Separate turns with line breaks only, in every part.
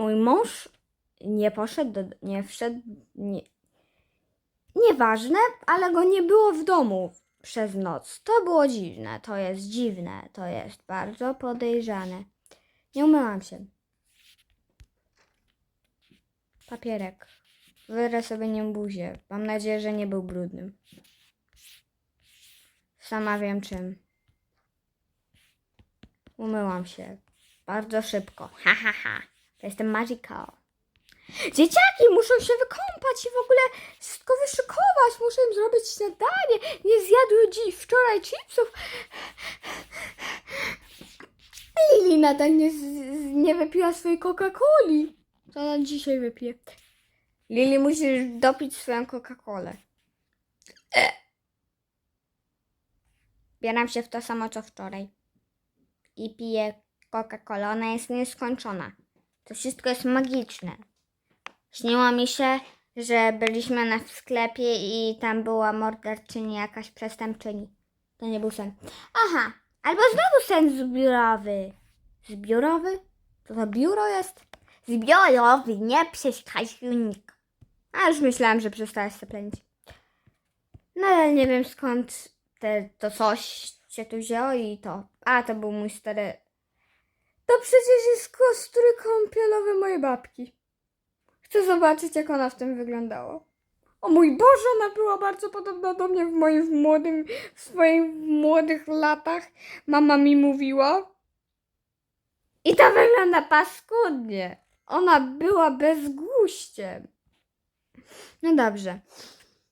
mój mąż nie poszedł, do, nie wszedł, nie, nieważne, ale go nie było w domu przez noc. To było dziwne, to jest dziwne, to jest bardzo podejrzane. Nie umyłam się. Papierek. Wyrę sobie nim buzię. Mam nadzieję, że nie był brudnym. Sama wiem czym. Umyłam się. Bardzo szybko. Ha, ha, ha. To jestem magical. Dzieciaki muszą się wykąpać i w ogóle wszystko wyszykować. Muszę im zrobić śniadanie. Nie zjadły dziś wczoraj chipsów. Lili nadal nie, z- z- nie wypiła swojej Coca-Coli. To ona dzisiaj wypije. Lili musisz dopić swoją Coca-Colę. E. Bieram się w to samo co wczoraj. I piję Coca-Colę. Ona jest nieskończona. To wszystko jest magiczne. Śniło mi się, że byliśmy na w sklepie i tam była morderczyni, jakaś przestępczyni. To nie był sen. Aha, albo znowu sen zbiorowy. Zbiorowy? To to biuro jest? Zbiorowy, nie przeszkadznik. A już myślałam, że przestałaś się plenić. Nadal nie wiem skąd te, to coś się tu wzięło i to. A, to był mój stary... To przecież jest kostry kąpielowy mojej babki. Chcę zobaczyć, jak ona w tym wyglądała. O mój Boże, ona była bardzo podobna do mnie w moim w młodym, w swoich młodych latach. Mama mi mówiła. I to wygląda paskudnie. Ona była bezguściem. No dobrze.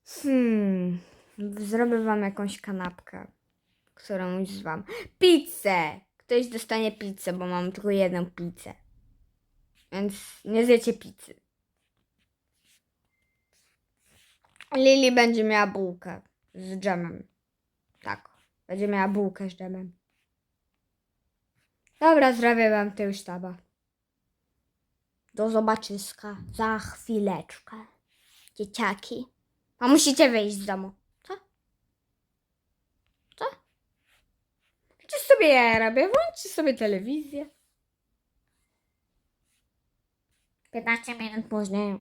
Hmm. Zrobię wam jakąś kanapkę, którą już wam. Pizzę! Ktoś dostanie pizzę, bo mam tylko jedną pizzę. Więc nie zjecie pizzy. Lili będzie miała bułkę z dżemem. Tak, będzie miała bułkę z dżemem. Dobra, zrobię wam tył sztaba. Do zobaczyska za chwileczkę. Dzieciaki. A musicie wyjść z domu. Co? Co? Przecież sobie ja robię. Włączcie sobie telewizję. 15 minut później.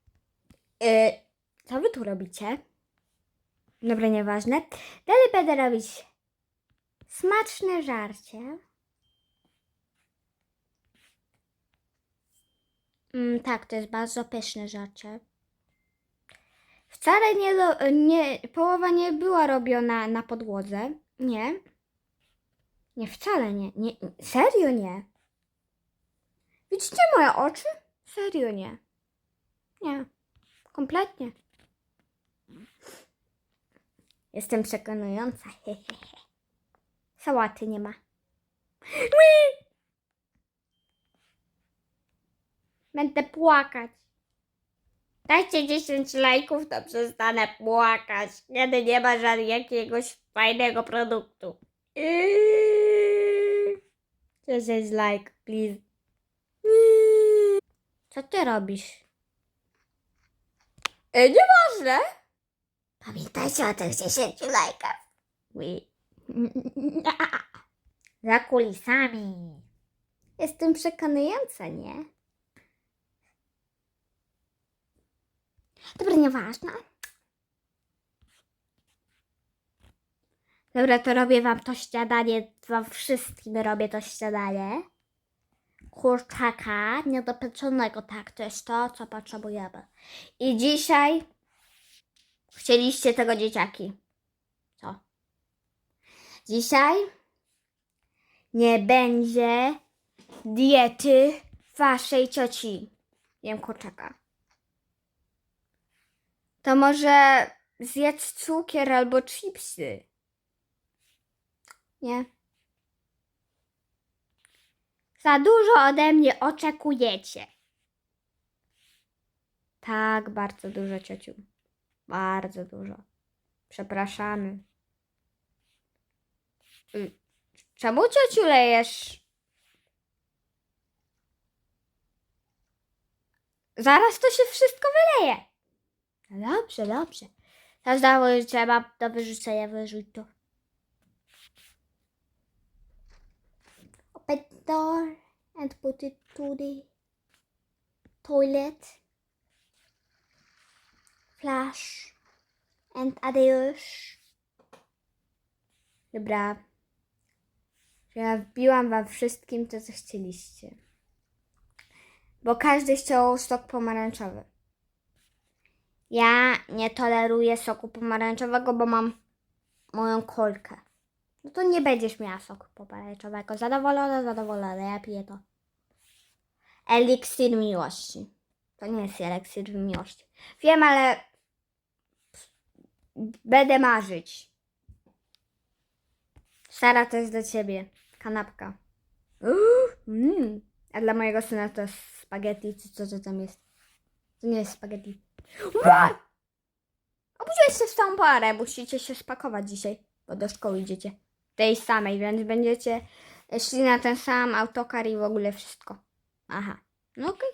Yy, co wy tu robicie? Dobra, nieważne. Dalej będę robić smaczne żarcie. Mm, tak, to jest bardzo pyszne żarcie. Wcale nie, do, nie, połowa nie była robiona na podłodze. Nie. Nie, wcale nie. nie. Serio nie. Widzicie moje oczy? Serio nie. Nie. Kompletnie. Jestem przekonująca. Sałaty nie ma. Będę płakać. Dajcie 10 lajków, to przestanę płakać, kiedy nie ma żadnego jakiegoś fajnego produktu. Yy. 10 like, please. Co ty robisz? E, nieważne. Pamiętajcie o tych 10 lajkach. Ui. Za kulisami. Jestem przekonująca, nie? Dobra, nieważne. Dobra, to robię wam to śniadanie. Wam wszystkim robię to śniadanie. Kurczaka niedopieczonego, tak, to jest to, co potrzebujemy. I dzisiaj chcieliście tego dzieciaki. Co? Dzisiaj nie będzie diety waszej cioci. Jem kurczaka. To może zjedz cukier albo chipsy. Nie. Za dużo ode mnie oczekujecie. Tak, bardzo dużo, ciociu. Bardzo dużo. Przepraszamy. Y, Czemu ciociu lejesz? Zaraz to się wszystko wyleje. Dobrze, dobrze. Dało, trzeba do wyrzucenia wyrzuć to. Open door and put it to the toilet, flash and adios. Dobra. Ja wbiłam wam wszystkim to, co chcieliście. Bo każdy chciał sok pomarańczowy. Ja nie toleruję soku pomarańczowego, bo mam moją kolkę. No to nie będziesz miała soku pomarańczowego. Zadowolona, zadowolona. Ja piję to. Eliksir miłości. To nie jest eliksir miłości. Wiem, ale będę marzyć. Sara, to jest dla ciebie. Kanapka. Mm. A dla mojego syna to jest spaghetti, czy co to tam jest? To nie jest spaghetti. Obudziłeś się w całą parę, musicie się spakować dzisiaj, bo do szkoły idziecie. Tej samej, więc będziecie szli na ten sam autokar i w ogóle wszystko. Aha, no okej.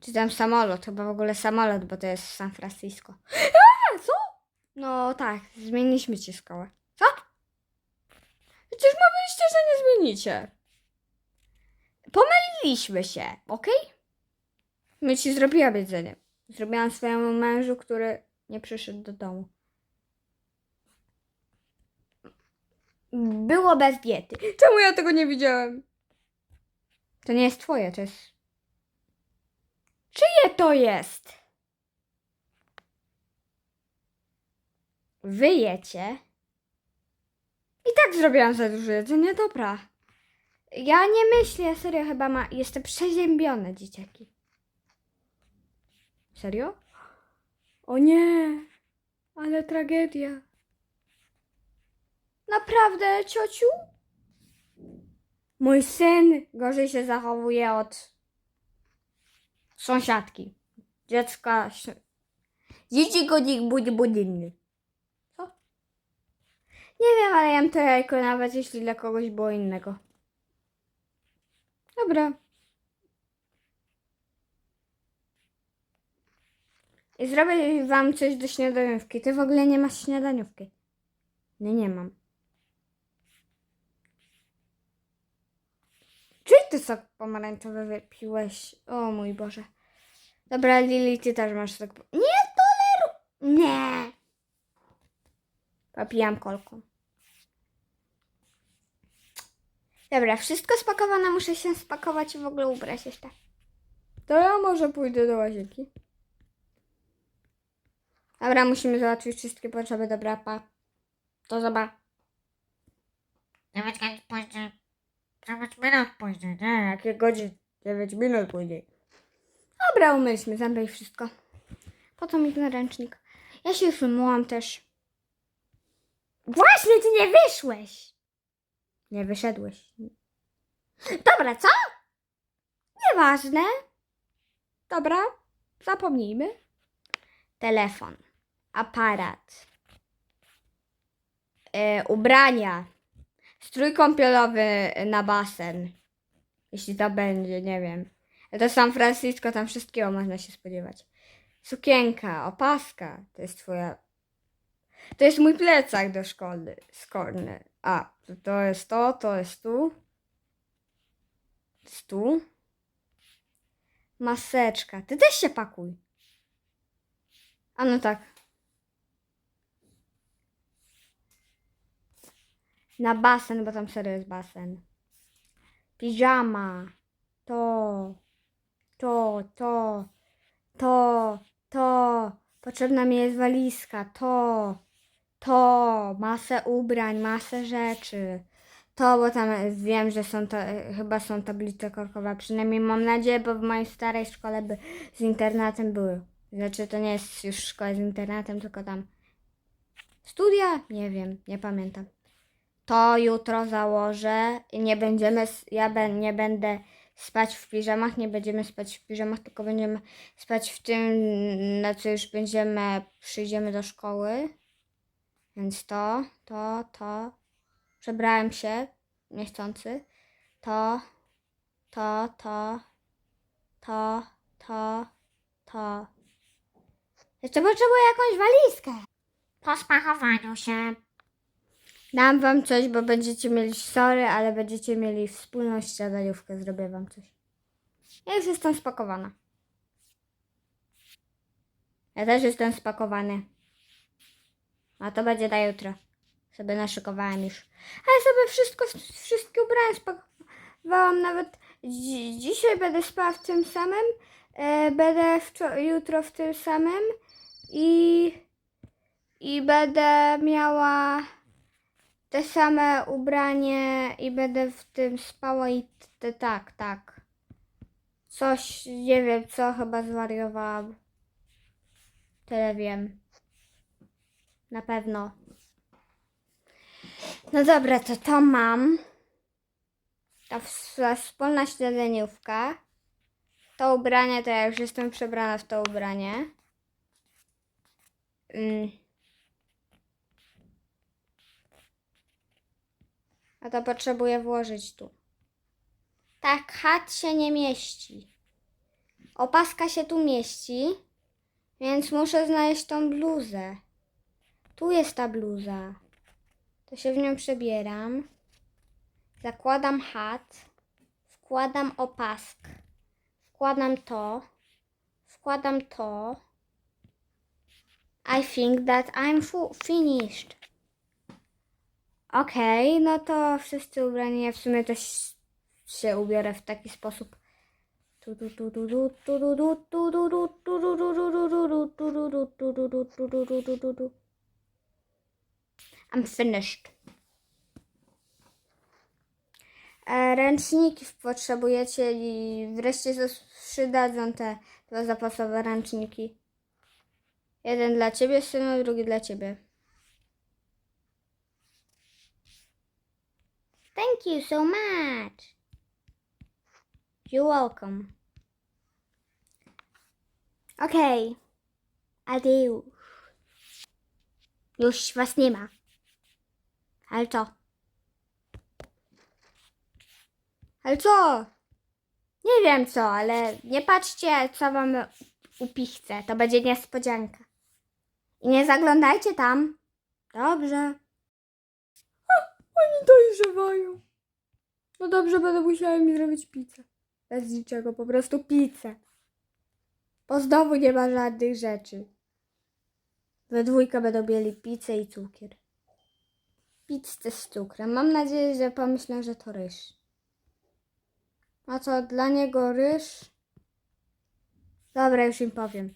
Czy tam samolot? Chyba w ogóle samolot, bo to jest San Francisco. A, co? No tak, zmieniliśmy ci szkołę. Co? Przecież mówiliście, że nie zmienicie. Pomyliliśmy się, okej? My ci zrobiłam jedzenie. Zrobiłam swojemu mężu, który nie przyszedł do domu. Było bez diety. Czemu ja tego nie widziałem? To nie jest twoje, to jest. Czyje to jest? Wy jecie? I tak zrobiłam za dużo jedzenia, dobra. Ja nie myślę, serio chyba ma... Jestem przeziębiona, dzieciaki. Serio? O nie, ale tragedia. Naprawdę, ciociu? Mój syn gorzej się zachowuje od sąsiadki. Dziecka. Dzieci godzik budzi budynny. Co? Nie wiem, ale jem to jajko, nawet jeśli dla kogoś było innego. Dobra. I zrobię wam coś do śniadaniówki. Ty w ogóle nie masz śniadaniówki. Nie, nie mam. Czy ty sok pomarańczowy wypiłeś? O mój Boże. Dobra, Lili, ty też masz sok. Nie toleru... Nie. Popijam kolką. Dobra, wszystko spakowane. Muszę się spakować i w ogóle ubrać jeszcze. To ja może pójdę do łazienki. Dobra, musimy załatwić wszystkie potrzeby. Dobra, pa. To zobacz.
9 godzin później. 9 minut później, nie?
Jakie godzin? 9 minut później. Dobra, umyliśmy zęby i wszystko. Po co mi ten ręcznik? Ja się już umyłam też. Właśnie, ty nie wyszłeś. Nie wyszedłeś. Dobra, co? Nieważne. Dobra, zapomnijmy. Telefon, aparat, e, ubrania, strój kąpielowy na basen. Jeśli to będzie, nie wiem. To San Francisco, tam wszystkiego można się spodziewać. Sukienka, opaska, to jest twoja... To jest mój plecak do szkoły, szkolny. A, to, jest to, to jest tu. Tu. Maseczka. Ty też się pakuj. A no tak. Na basen, bo tam serio jest basen. Piżama. To. To, to. To, to. Potrzebna mi jest walizka. To. To. Masę ubrań, masę rzeczy. To, bo tam wiem, że są to, chyba są tablice korkowe. Przynajmniej mam nadzieję, bo w mojej starej szkole by z internatem były. Znaczy, to nie jest już szkoła z internatem, tylko tam studia? Nie wiem, nie pamiętam. To jutro założę nie będziemy, ja ben, nie będę spać w piżamach, nie będziemy spać w piżamach, tylko będziemy spać w tym, na co już będziemy, przyjdziemy do szkoły. Więc to, to, to. Przebrałem się, niechcący. To, to, to, to, to, to. Jeszcze potrzebuję jakąś walizkę.
Po spakowaniu się.
Dam wam coś, bo będziecie mieli sorry, ale będziecie mieli wspólną śniadaniówkę. Zrobię wam coś. Ja już jestem spakowana. Ja też jestem spakowany. A to będzie na jutro. Sobie naszykowałem już. A ja sobie wszystko, wszystkie ubrania spakowałam. Nawet dzi- dzisiaj będę spała w tym samym. E, będę jutro w tym samym. I, I będę miała te same ubranie i będę w tym spała i t- t- tak, tak. Coś, nie wiem co, chyba zwariowałam. Tyle wiem. Na pewno. No dobra, to to mam. Ta wspólna śledzeniówka. To ubranie, to ja już jestem przebrana w to ubranie. Mm. A to potrzebuję włożyć tu. Tak, hat się nie mieści. Opaska się tu mieści, więc muszę znaleźć tą bluzę. Tu jest ta bluza. To się w nią przebieram. Zakładam hat. Wkładam opaskę. Wkładam to. Wkładam to. I think that I'm finished. Okej, okay, no to wszyscy ubrani, ja w sumie też się ubiorę w taki sposób. I'm finished. Ręczniki potrzebujecie i wreszcie przydadzą te dwa zapasowe ręczniki. Jeden dla ciebie, synu, drugi dla ciebie. Thank you so much. You're welcome. Okej. Adieu. Już was nie ma. Ale co? Ale co? Nie wiem co, ale nie patrzcie, co wam upichcę. To będzie niespodzianka. I nie zaglądajcie tam. Dobrze. Oni dojrzewają. No dobrze, będę musiała mi zrobić pizzę. Bez niczego, po prostu pizzę. Bo znowu nie ma żadnych rzeczy. We dwójkę będą mieli pizzę i cukier. Pizzę z cukrem. Mam nadzieję, że pomyślę, że to ryż. A co, dla niego ryż? Dobra, już im powiem.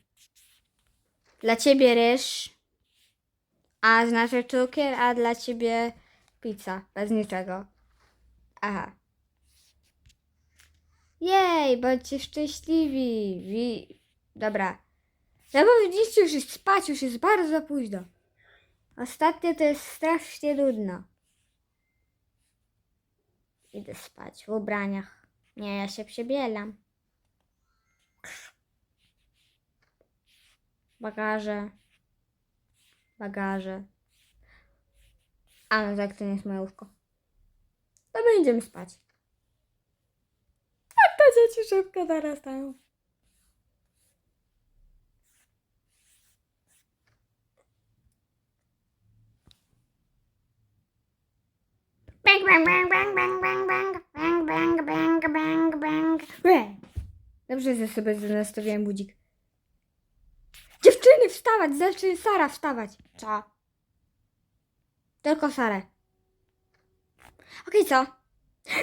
Dla ciebie ryż, a znaczy cukier, a dla ciebie pizza. Bez niczego. Aha. Jej, bądźcie szczęśliwi. Wi... Dobra. No bo już jest spać, już jest bardzo późno. Ostatnio to jest strasznie nudno. Idę spać w ubraniach. Nie, ja się przebieram. Bagaże. Bagaże. A no tak, to nie jest moje łóżko. To będziemy spać. Tak to dzieci szybko narastają.
Bang, bang, bang, bang, bang, bang, bang, bang, bang, bang, bang, bang.
Dobrze, że sobie nastawiłem budzik. Dziewczyny, wstawać! Znaczy Sara, wstawać. Co? Tylko Sarę. Okej, co?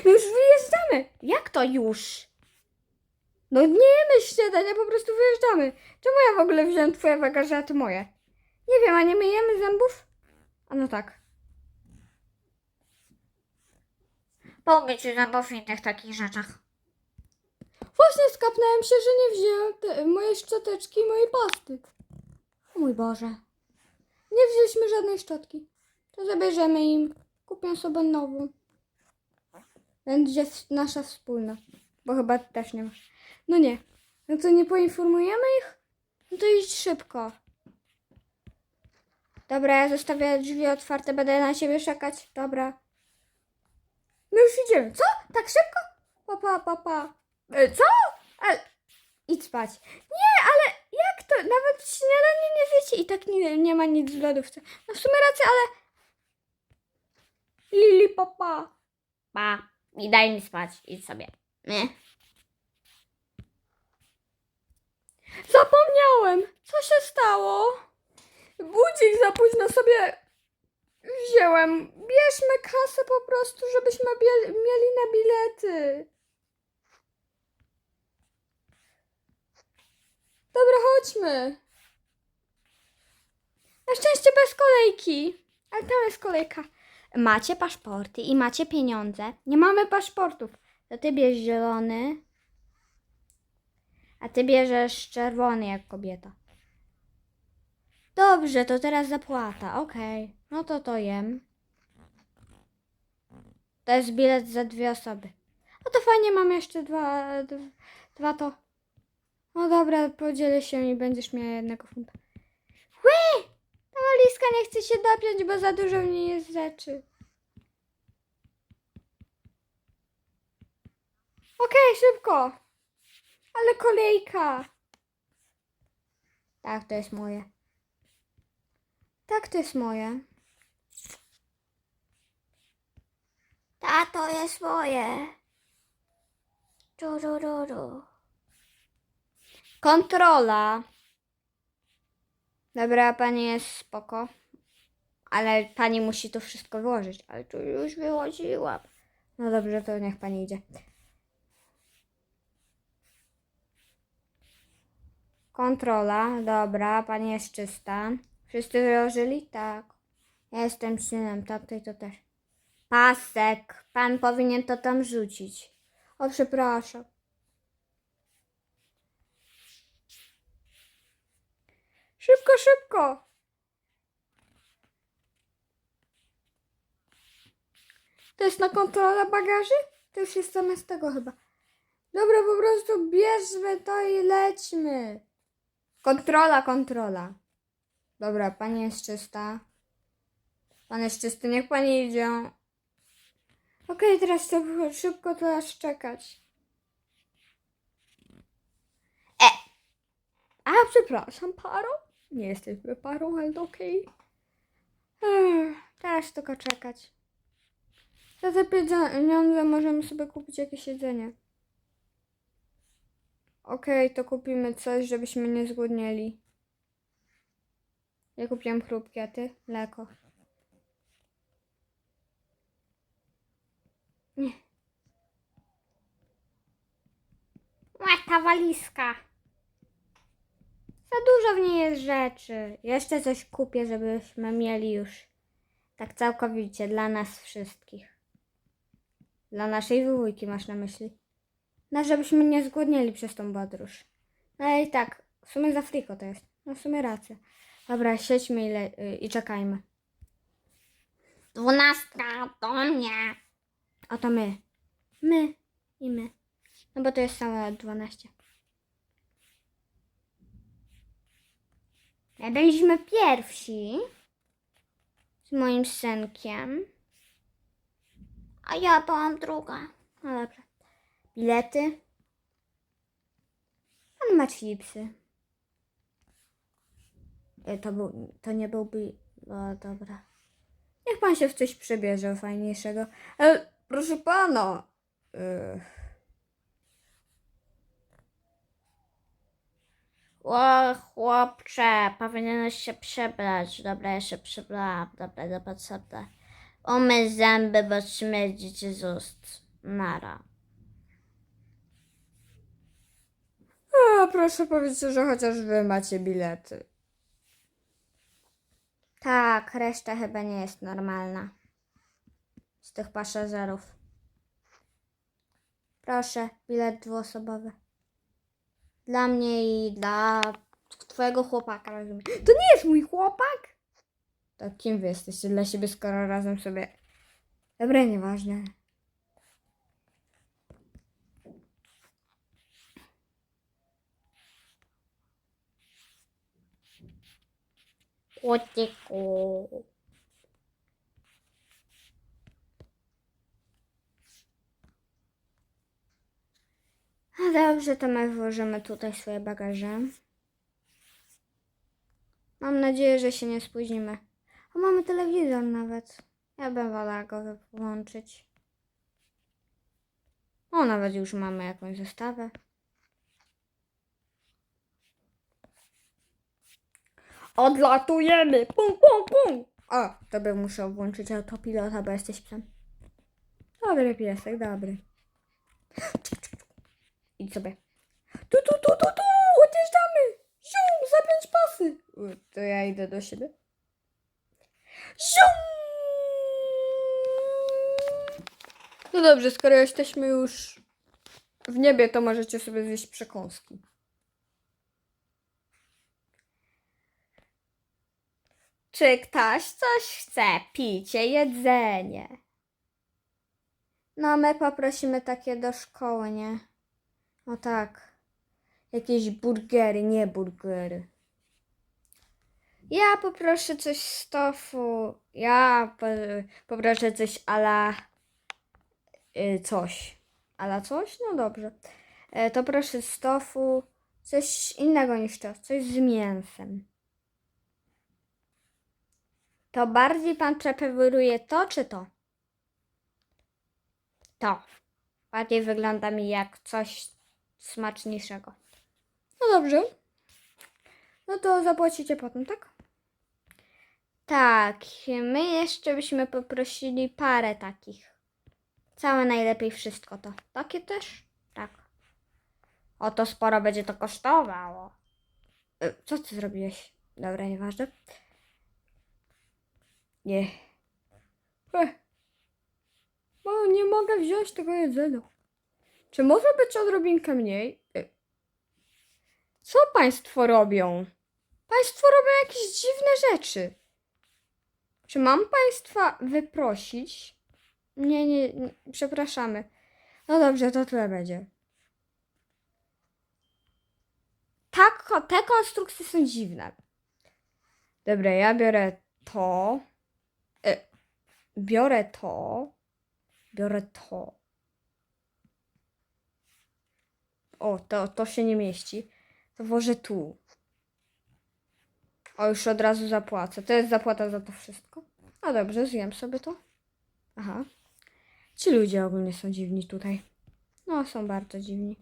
My już wyjeżdżamy. Jak to już? No nie jemy śniadania, po prostu wyjeżdżamy. Czemu ja w ogóle wziąłem twoje bagaże, a ty moje? Nie wiem, a nie myjemy zębów? A no tak.
Pomyć zębów w innych takich rzeczach.
Właśnie skapnąłem się, że nie wziąłem te, mojej szczoteczki i mojej pasty. O mój Boże. Nie wzięliśmy żadnej szczotki. To zabierzemy im. Kupię sobie nową. Będzie nasza wspólna. Bo chyba też nie masz. No nie. No to nie poinformujemy ich? No to idź szybko. Dobra, ja zostawię drzwi otwarte, będę na siebie czekać. Dobra. My już idziemy. Co? Tak szybko? Pa, pa, pa, pa. E, Co? Ale... Idź spać. Nie, ale jak to? Nawet śniadanie nie wiecie i tak nie, nie ma nic w lodówce. No w sumie racja, ale... Lili papa. Pa. I daj mi spać. Idź sobie. Nie? Zapomniałem! Co się stało? Budzik za późno sobie wzięłem. Bierzmy kasę po prostu, żebyśmy mieli na bilety. Dobra, chodźmy. Na szczęście bez kolejki. Ale tam jest kolejka. Macie paszporty i macie pieniądze. Nie mamy paszportów. To ty bierz zielony. A ty bierzesz czerwony jak kobieta. Dobrze, to teraz zapłata. Okej. No to to jem. To jest bilet za dwie osoby. No to fajnie, mam jeszcze dwa, dwa to. No dobra, podzielę się i będziesz miała jednego funta. Ły! Walizka nie chce się dopiąć, bo za dużo w niej jest rzeczy. Okej, szybko. Ale kolejka. Tak, to jest moje. Tak, to jest moje.
Ta to jest moje. Czurururu.
Kontrola. Dobra, pani jest spoko. Ale pani musi to wszystko wyłożyć. Ale tu już wyłożyłam. No dobrze, to niech pani idzie. Kontrola, dobra, pani jest czysta. Wszyscy wyłożyli? Tak. Ja jestem synem tamtej to też. Pasek, pan powinien to tam rzucić. O, przepraszam. Szybko, szybko! To jest na kontrolę bagaży? To już jest zamiast tego chyba. Dobra, po prostu bierzmy to i lećmy. Kontrola, kontrola. Dobra, pani jest czysta. Pan jest czysty, niech pani idzie. Okej, teraz to szybko to aż czekać. E! A, przepraszam, parą? Nie jesteśmy parą, ale okej. Teraz tylko czekać. Za te pieniądze możemy sobie kupić jakieś jedzenie. Okej, to kupimy coś, żebyśmy nie zgłodnieli. Ja kupiłam chrupki, a ty? Mleko. Nie.
Ła, ta walizka.
Za dużo w niej jest rzeczy. Jeszcze coś kupię, żebyśmy mieli już tak całkowicie dla nas wszystkich. Dla naszej wujki masz na myśli. No, żebyśmy nie zgłodnieli przez tą podróż. No i tak, w sumie za friko to jest. No w sumie racja. Dobra, siedźmy i, le- i czekajmy.
Dwunastka do mnie.
Oto my. My i my. No bo to jest same 12. My byliśmy pierwsi z moim synkiem.
A ja byłam druga.
No. Bilety. Pan ma chipsy. E, To, był, to nie byłby... O, dobra. Niech pan się w coś przebierze fajniejszego. Ale proszę pana. Yy.
O, chłopcze, powinieneś się przebrać. Dobra, ja się przebrałam. Dobra, dobra, dobra. Umyj zęby, bo śmierdzi ci z ust. Nara.
A, proszę powiedzcie, że chociaż wy macie bilety. Tak, reszta chyba nie jest normalna. Z tych pasażerów. Proszę, bilet dwuosobowy. Dla mnie i dla twojego chłopaka, rozumiem. To nie jest mój chłopak? To kim wy jesteście dla siebie, skoro razem sobie... Dobra, nieważne.
Kociku.
A dobrze, to my włożymy tutaj swoje bagaże. Mam nadzieję, że się nie spóźnimy. A mamy telewizor nawet. Ja bym wolała go włączyć. O, nawet już mamy jakąś zestawę. Odlatujemy! Pum, pum, pum! O, tobie muszę włączyć autopilota, bo jesteś psem. Dobry piesek, dobry. Idź sobie. Tu, tu, tu, tu, tu! Odjeżdżamy! Zium, zapiąć pasy! To ja idę do siebie. Zium! No dobrze, skoro jesteśmy już w niebie, to możecie sobie zjeść przekąski. Czy ktoś coś chce? Picie, jedzenie. No, my poprosimy takie do szkoły, nie? No tak. Jakieś burgery, nie burgery. Ja poproszę coś z tofu. Ja po, poproszę coś ala y, coś. Ala coś? No dobrze. E, to proszę z tofu. Coś innego niż to. Coś z mięsem. To bardziej pan preferuje to czy to? To. Bardziej wygląda mi jak coś smaczniejszego. No dobrze. No to zapłacicie potem, tak? Tak, my jeszcze byśmy poprosili parę takich. Całe najlepiej wszystko to. Takie też? Tak. O to sporo będzie to kosztowało. E, Co ty zrobiłeś? Dobra, nieważne. Nie. Ech. Bo nie mogę wziąć tego jedzenia. Czy może być odrobinkę mniej? E, Co państwo robią? Państwo robią jakieś dziwne rzeczy. Czy mam państwa wyprosić? Nie, nie, nie, przepraszamy. No dobrze, to tyle będzie. Tak, te konstrukcje są dziwne. Dobra, ja biorę to. E, biorę to. Biorę to. O, to, to się nie mieści. To włożę tu. O, już od razu zapłacę. To jest zapłata za to wszystko. No dobrze, zjem sobie to. Aha. Ci ludzie ogólnie są dziwni tutaj. No, są bardzo dziwni.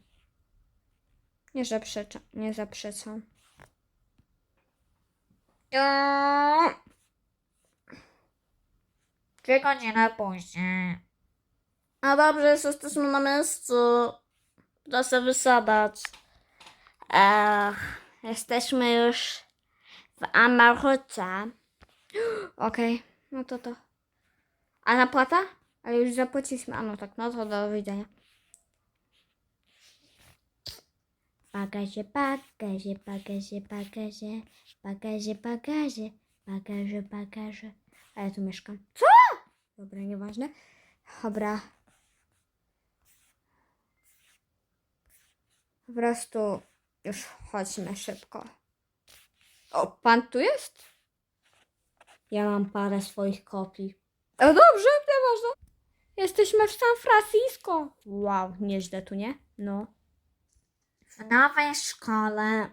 Nie zaprzeczę, nie zaprzeczam.
Dwie godziny później. No dobrze, jesteśmy na miejscu. Proszę wysadać. Ech, jesteśmy już w Amaruce.
Okej, no to to. A zapłata? Ale już zapłaciliśmy. A no tak, no to do widzenia.
Bagaże, bagaże, bagaże, bagaże, bagaże, bagaże, bagaże, bagaże.
A ja tu mieszkam. Co? Dobra, nieważne. Dobra. Po prostu już chodźmy szybko. O, pan tu jest?
Ja mam parę swoich kopii.
O, dobrze, nieważne. Jesteśmy w San Francisco. Wow, nieźle tu, nie? No.
W nowej szkole